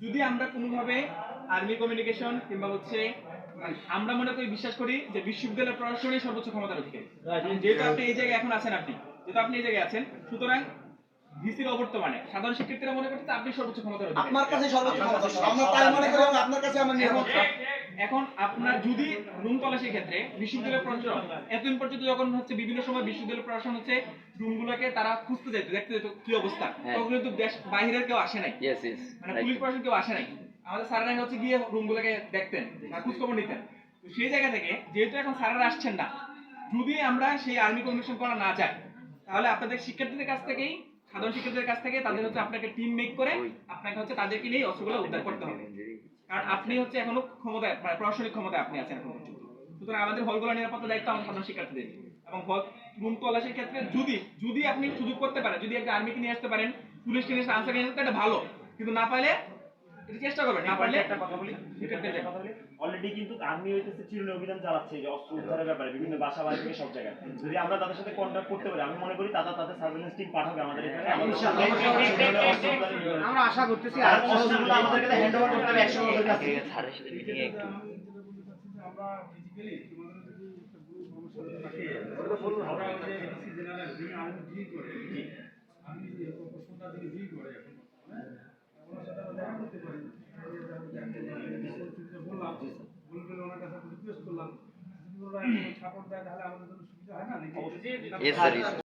যদি আমরা কোনোভাবে আর্মি কমিউনিকেশন কিংবা হচ্ছে আমরা মনে করি বিশ্বাস করি যে বিশ্ববিদ্যালয় প্রশাসনের সর্বোচ্চ ক্ষমতার অধিকারী। যেহেতু আপনি এই জায়গায় এখন আছেন আপনি যেহেতু আপনি এই জায়গায় আছেন সুতরাং ভিসির অবর্তমানে সাধারণ শিক্ষার্থীরা মনে করছে আপনি সর্বোচ্চ ক্ষমতার অধিকারী। আপনার কাছে সর্বোচ্চ ক্ষমতা। আমরা তাই মনে করি আপনার কাছে আমার নিরাপদ এখন আপনার যদি রুম তল্লাশির ক্ষেত্রে বিশ্ববিদ্যালয় প্রশাসন এতদিন পর্যন্ত যখন হচ্ছে বিভিন্ন সময় বিশ্ববিদ্যালয় প্রশাসন হচ্ছে রুমগুলোকে তারা খুঁজতে যেত দেখতে যেত কি অবস্থা হ্যাঁ। তখন কিন্তু দেশ বাইরের কেউ আসে নাই। মানে পুলিশ প্রশাসন কেউ আসে নাই। আমাদের স্যারেরা হচ্ছে গিয়ে রুমগুলোকে দেখতেন বা খোঁজ খবর নিতেন। তো সেই জায়গা থেকে যেহেতু এখন স্যারেরা আসছেন না যদি আমরা সেই আর্মি কমিশন করা না চাই তাহলে আপনাদের শিক্ষার্থীদের কাছ থেকেই সাধারণ শিক্ষকদের কাছ থেকে তাদের হচ্ছে আপনাকে টিম মেক করে আপনাকে হচ্ছে তাদেরকে নিয়ে অস্ত্রগুলো উদ্ধার করতে হবে। কারণ আপনি হচ্ছে এখনও ক্ষমতায় মানে প্রশাসনিক ক্ষমতায় আপনি আছেন এখন সুতরাং আমাদের হলগুলো নিরাপত্তা দায়িত্ব আমাদের সাধারণ শিক্ষার্থীদের। এবং হল রুম তল্লাশির ক্ষেত্রে যদি যদি আপনি সুযোগ করতে পারেন, যদি একটা আর্মিকে নিয়ে আসতে পারেন, পুলিশকে নিয়ে আনসার নিয়ে আসতে ভালো। কিন্তু না পারলে এটা চেষ্টা করবেন না পারলে একটা কথা বলি একটা কথা বলি। অলরেডি কিন্তু আর্মি হইতেছে চিরুনি অভিযান চালাচ্ছে যে অস্ত্র উদ্ধারের ব্যাপারে বিভিন্ন বাসা বাড়ি থেকে সব জায়গায়। যদি আমরা তাদের সাথে কন্ট্যাক্ট করতে পারি আমি মনে করি তারা তাদের সার্ভেলেন্স টিম পাঠাবে আমাদের এখানে। আমরা আশা করতেছি আর অস্ত্রগুলো আমাদেরকে হ্যান্ড ওভার করতে হবে একশো ওদের কাছে স্যারের সাথে মিটিং একটু আমরা ফিজিক্যালি তোমাদের যদি একটা গ্রুপ আমার থাকে। আমরা ওই যে এডিসি জেনারেল যিনি আর্মি ডিল করে আমি প্রশ্নটা যিনি ডিল করে এখন হ্যাঁ ওনার সাথে আমরা দেখা করতে পারি এই যে আমি দেখতে বললাম বলতে ওনার কাছে রিকোয়েস্ট করলাম। যদি ওরা সাপোর্ট দেয় তাহলে আমাদের জন্য সুবিধা হয় না নাকি?